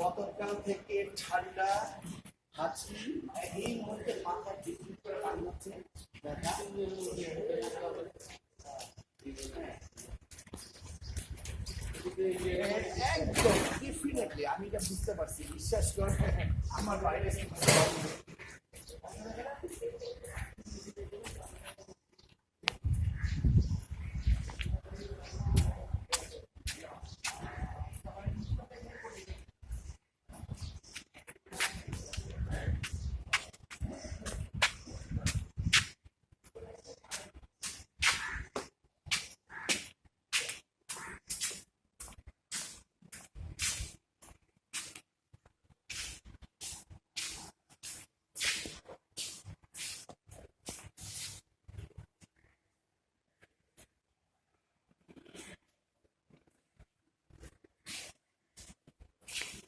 গতকাল থেকে ঠান্ডা, হাঁচি, এই মুহূর্তে মাথা বিক্রি করে পানি হচ্ছে। একদম ডেফিনেটলি আমি এটা বুঝতে পারছি, বিশ্বাস করে। আমার বাইরে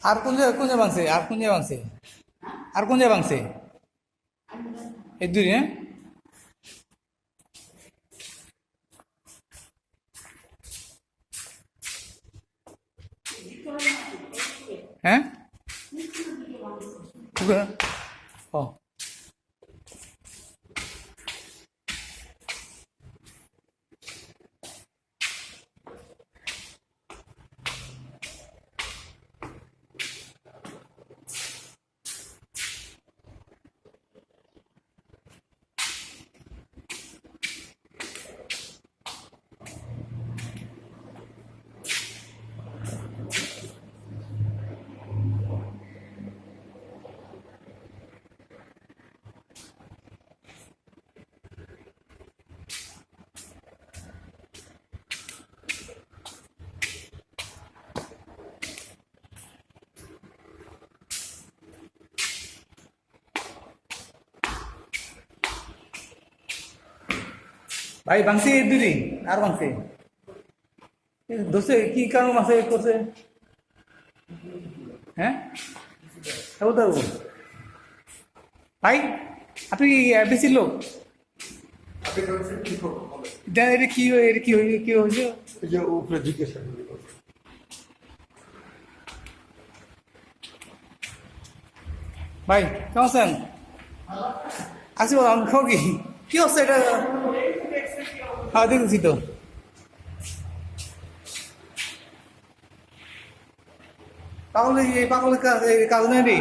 আর কোন জায়গায় কোন জায়গায় ভাঙছে? আর কোন জায়গায় ভাঙছে? আর কোন জায়গায় ভাঙছে? এই দুই হ্যাঁ? হ্যাঁ? ও। ভাই ভাঙছে দিদি আর ভাঙছে। দোষে কি কারণ আছে করছে হ্যাঁ? তাও ভাই আপনি কি বেশি লোক? এটা কি এটা কি হয়ে- কি হয়েছে? উপরে জিজ্ঞাসা ভাই কেমন আছেন? আছি বলো খাও কি? কি হচ্ছে এটা? হ্যাঁ দেখছি তো। পাগল এই পাগল কাজ কাজ নেই রে।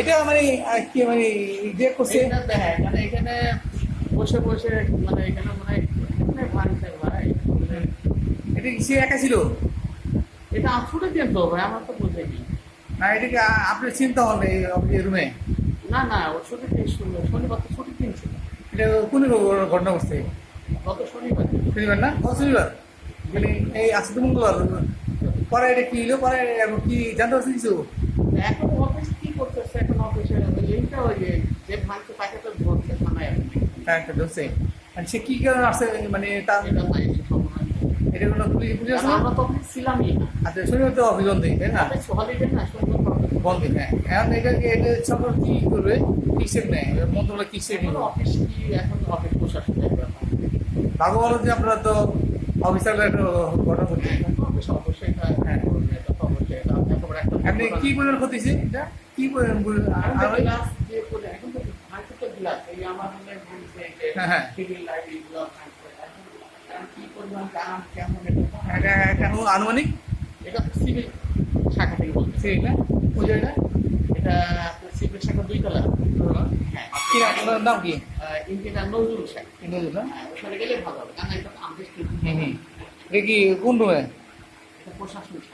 এটা মানে কি মানে যে করছে? এটা দেখায় মানে এখানে বসে বসে মানে এখানে মানে ভাই। এটা সে একা ছিল? এটা আফুটে কেন তো ভাই আমার তো বুঝেনি। না এটা কি আ- আপনার চিন্তা হল এই রুমে না না ও ছুটি দিন শনিবার তো ছুটি দিন ছিল। এটা কোন ঘটনা করছে গত শনিবার। শনিবার না? কত শনিবার? মানে এই আজকে তো মঙ্গলবার। পরে এটা কি হলো? পরে এখন কি জানতে পারছি কিছু? এখন অফিস কি করতেছে? এখন অফিসে এইটা ওই যে তাকে তো ধরছে থানায় এখন হ্যাঁ একটা ধরছে। আর সে কি কারণে আসছে? মানে তার এটা কোনো পুলিশ পুলিশ আমরা তো ছিলামই। আচ্ছা শনিবার তো তাই না? হলিডে না সুন্দর করে হ্যাঁ। এখন এটা কি এটা সরকার কি করবে? কি স্টেপ নেয়? মন্ত্রণালয় কি এখন অফিস কি এখন অফিস ভালো ভালো যে আপনারা তো অফিসাররা একটা ঘটনা অফিস অবশ্যই হ্যাঁ। আপনি কি পরিমাণ ক্ষতি এটা কি পরিমাণ আর- গ্লাস যে এখন তো গ্লাস, এই আমার হ্যাঁ, হ্যাঁ। টিভি লাইট এগুলো ভাঙছে। এখন এখন কি পরিমাণ দাম, কেমন এটা আনুমানিক? এটা সিভিল শাখা থেকে বলতেছি এটা ওই জায়গাটা? এটা আপনার সিভিল শাখা দুই তলা। হ্যাঁ, কি নাম? নাম কি? ইঞ্জিনিয়ার নজরুল শাখা। ইংরেজি না? হ্যাঁ, ওখানে গেলে ভালো হবে, কারণ এটা আমাদের হুম হুম। এটা কি কোন রুমে? এটা প্রশাসনিক।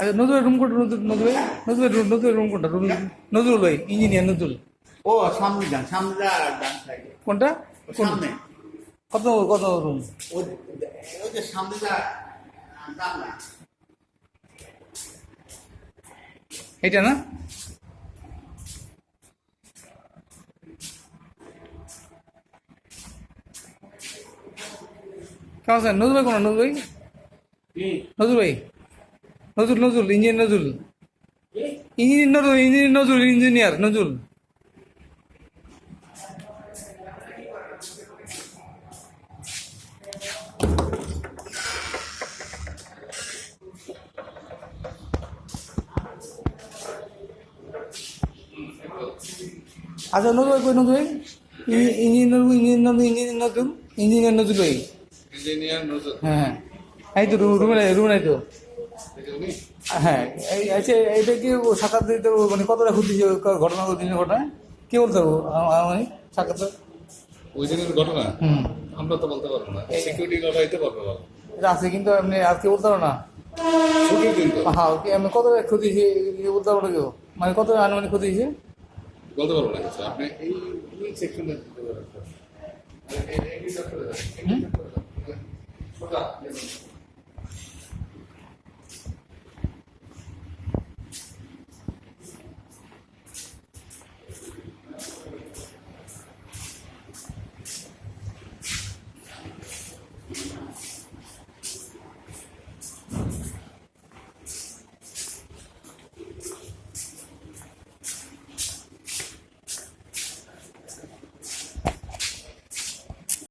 আচ্ছা নজরুলের রুম কোনটা? নজরুল নজরুল নজরুলের রুম নজরুলের রুম কোনটা? রুম নজরুল ভাই ইঞ্জিনিয়ার নজরুল। ও সামনে যান সামনে ডান সাইডে কোনটা? কোন সামনে। কত কত রুম ওই ওই যে সামনে যা জানলা এটা না? কেমন আছেন নজরুল কোন নজরুল নজরুল ভাই। Nazrul Nazrul engineer Nazrul. Engineer Nazrul engineer Nazrul engineer Nazrul. আচ্ছা নজরুল ভাই কই নজরুল ই- engineer engineer engineer Nazrul engineer Nazrul ভাই। ইঞ্জিনিয়ার নজর হ্যাঁ হ্যাঁ। এই তো রুম রুমে রুমে নাই তো। হ্যাঁ এই আচ্ছা এইটা কি সাক্ষাৎ দিতে মানে কতটা ক্ষতি ক- ঘটনা দিনের ঘটনা কে বলতে পারব আমি সাক্ষাৎ? ওই দিনের ঘটনা? হুম। আমরা তো বলতে পারব না। সিকিউরিটি গার্ড হইতে পারবে এটা আছে কিন্তু এমনি আজকে বলতে পারো না? ছুটির দিন তো। হ্যাঁ কি আমি কতটা ক্ষতি হয়েছে বলতে পারব কেউ? মানে কত আনুমানিক ক্ষতি হয়েছে বলতে পারব না আপনি এই এই সেকশনে দিতে